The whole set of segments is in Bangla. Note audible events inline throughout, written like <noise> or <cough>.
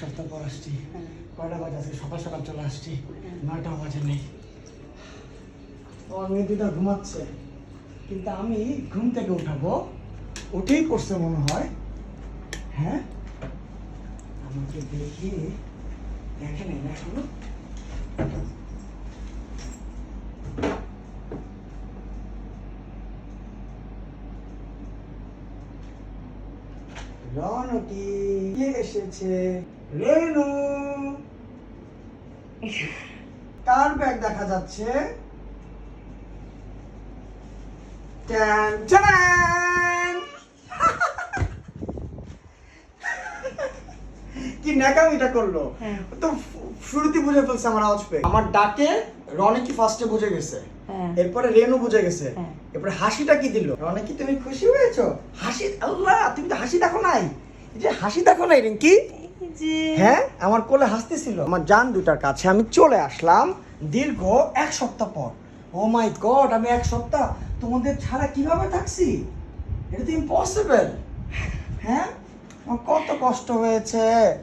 সপ্তাহ পর আসছি। কয়টা বাজে আজকে? সকাল সকাল চলে আসছি। নয়টা বাজে নেই। আমার মেয়ে দুটা ঘুমাচ্ছে। কিন্তু আমি ঘুম থেকে উঠাবো। উঠেই করছে মনে হয়। হ্যাঁ? আমাকে দেখি। দেখে নেই এখনও। রনকি এসেছে? রেনু। কার ব্যাগ দেখা যাচ্ছে! কি ন্যাকামিটা করল। হ্যাঁ। তো শুরুতেই বুঝে ফেলছে আমার আওয়াজ পেয়ে। আমার ডাকে রনিকি ফার্স্টে বুঝে গেছে। হ্যাঁ। এরপরে রেনু বুঝে গেছে। হ্যাঁ। এরপরে হাসিটা কি দিল? রনিকি তুমি খুশি হয়েছো? হাসি আল্লাহ তুমি তো হাসি দেখো নাই। যে হাসি দেখো নাই রিঙ্কি। হ্যাঁ আমার কোলে হাসতেছিল। আমার জান দুটার কাছে আমি চলে আসলাম দীর্ঘ এক সপ্তাহ পর। ও মাই গড আমি এক সপ্তাহ তোমাদের ছাড়া কীভাবে থাকছি? এটা তো ইম্পসিবল হ্যাঁ? আমার কত কষ্ট হয়েছে।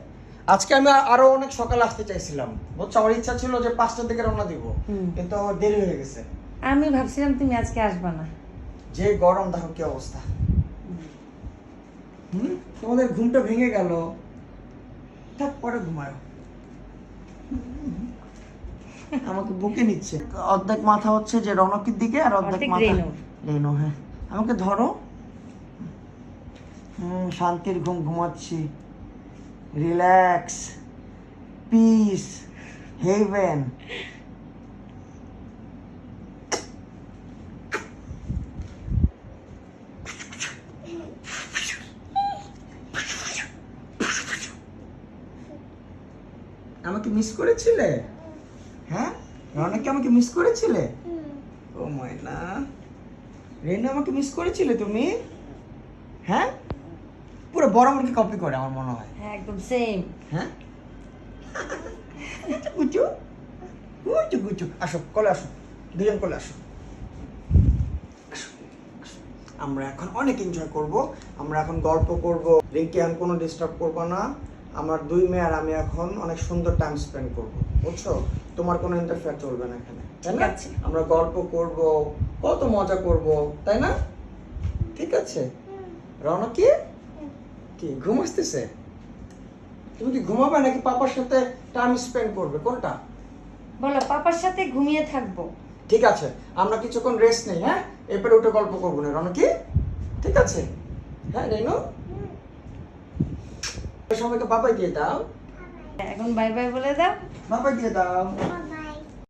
আজকে আমি আরও অনেক সকালে আসতে চাইছিলাম। বুঝছ আমার ইচ্ছা ছিল যে পাঁচটার দিকে রওনা দিব। কিন্তু আমার দেরি হয়ে গেছে। আমি ভাবছিলাম তুমি আজকে আসবা না। যে গরম দেখো কি অবস্থা। হুম? তোমাদের ঘুমটা ভেঙে গেল। তারপরে ঘুমায়। <laughs> আমাকে বুকে নিচ্ছে। অর্ধেক মাথা হচ্ছে যে রনকের দিকে আর অর্ধেক অর্ধেক মাথা রেনো হ্যাঁ। আমাকে ধরো। হুম শান্তির ঘুম ঘুমাচ্ছি। রিল্যাক্স। পিস। হেভেন আমাকে মিস করেছিলে? হ্যাঁ? রনকে আমাকে মিস করেছিলে? ও ময়না রেনু আমাকে মিস করেছিলে তুমি? হ্যাঁ? পুরো বড় আমাকে কপি করে আমার মনে হয়। হ্যাঁ একদম সেম হ্যাঁ? গুচু গুচু গুচু আসো কলে আসো। দুজন কলে আসো। আমরা এখন অনেক এনজয় করব। আমরা এখন গল্প করব। রিঙ্কি আমি কোনো ডিস্টার্ব করব না। আমার দুই মেয়ে আর আমি এখন অনেক সুন্দর টাইম স্পেন্ড করব। বুঝছ? তোমার কোনো ইন্টারফেয়ার চলবে না এখানে তাই ঠিক না? আছে। আমরা গল্প করব কত মজা করব তাই না? ঠিক আছে। রওনা কি কি ঘুম আসতেছে? তুমি কি ঘুমাবে নাকি পাপার সাথে টাইম স্পেন্ড করবে? কোনটা? বলো পাপার সাথে ঘুমিয়ে থাকব। ঠিক আছে আমরা কিছুক্ষণ রেস্ট নেই হ্যাঁ? এরপরে উঠে গল্প করব না রনো কি ঠিক আছে। হ্যাঁ রেনু? সবাইকে বাবাই দিয়ে দাও। এখন বাই বাই বলে দাও। বাবাই দিয়ে দাও।